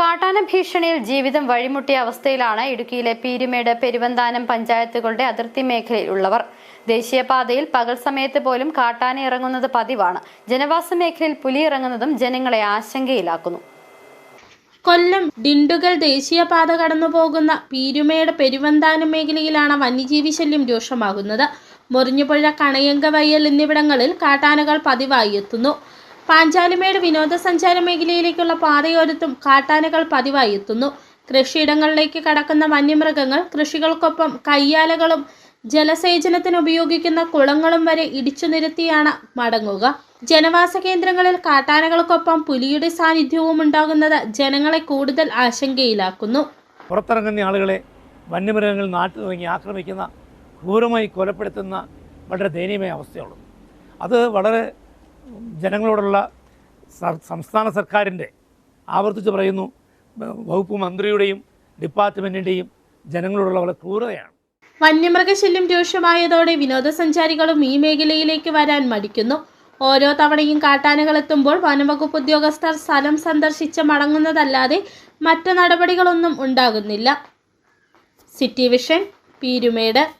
കാട്ടാന ഭീഷണിയിൽ ജീവിതം വഴിമുട്ടിയ അവസ്ഥയിലാണ് ഇടുക്കിയിലെ പീരുമേട് പെരുവന്താനം പഞ്ചായത്തുകളുടെ അതിർത്തി മേഖലയിൽ ഉള്ളവർ. ദേശീയപാതയിൽ പകൽ സമയത്ത് പോലും കാട്ടാന ഇറങ്ങുന്നത് പതിവാണ്. ജനവാസ മേഖലയിൽ പുലി ഇറങ്ങുന്നതും ജനങ്ങളെ ആശങ്കയിലാക്കുന്നു. കൊല്ലം ഡിണ്ടുകൾ ദേശീയപാത കടന്നു പോകുന്ന പീരുമേട് പെരുവന്താനം മേഖലയിലാണ് വന്യജീവി ശല്യം രൂക്ഷമാകുന്നത്. മുറിഞ്ഞുപുഴ കണയങ്കവയൽ എന്നിവിടങ്ങളിൽ കാട്ടാനകൾ പതിവായി എത്തുന്നു. പാഞ്ചാലിമേട് വിനോദസഞ്ചാര മേഖലയിലേക്കുള്ള പാതയോരത്തും കാട്ടാനകൾ പതിവായി എത്തുന്നു. കൃഷിയിടങ്ങളിലേക്ക് കടക്കുന്ന വന്യമൃഗങ്ങൾ കൃഷികൾക്കൊപ്പം കയ്യാലകളും ജലസേചനത്തിന് ഉപയോഗിക്കുന്ന കുളങ്ങളും വരെ ഇടിച്ചു നിരത്തിയാണ് മടങ്ങുക. ജനവാസ കേന്ദ്രങ്ങളിൽ കാട്ടാനകൾക്കൊപ്പം പുലിയുടെ സാന്നിധ്യവും ഉണ്ടാകുന്നത് ജനങ്ങളെ കൂടുതൽ ആശങ്കയിലാക്കുന്നു. പുറത്തിറങ്ങുന്ന ആളുകളെ വന്യമൃഗങ്ങൾ നാട്ടിലിറങ്ങി ആക്രമിക്കുന്ന ക്രൂരമായി കൊലപ്പെടുത്തുന്ന വളരെ ദയനീയമായ അവസ്ഥയുള്ളത് അത് വളരെ ജനങ്ങളോടുള്ള സംസ്ഥാന സർക്കാരിന്റെ ആവർത്തിച്ച് പറയുന്നു വകുപ്പ് മന്ത്രിയുടെയും ഡിപ്പാർട്ട്മെന്റിന്റെയും ജനങ്ങളോടുള്ള വളരെ ക്രൂരതയാണ്. വന്യമൃഗശല്യം രൂക്ഷമായതോടെ വിനോദസഞ്ചാരികളും ഈ മേഖലയിലേക്ക് വരാൻ മടിക്കുന്നു. ഓരോ തവണയും കാട്ടാനകൾ എത്തുമ്പോൾ വനംവകുപ്പ് ഉദ്യോഗസ്ഥർ സ്ഥലം സന്ദർശിച്ച് മടങ്ങുന്നതല്ലാതെ മറ്റു നടപടികളൊന്നും ഉണ്ടാകുന്നില്ല. City vision Peermade.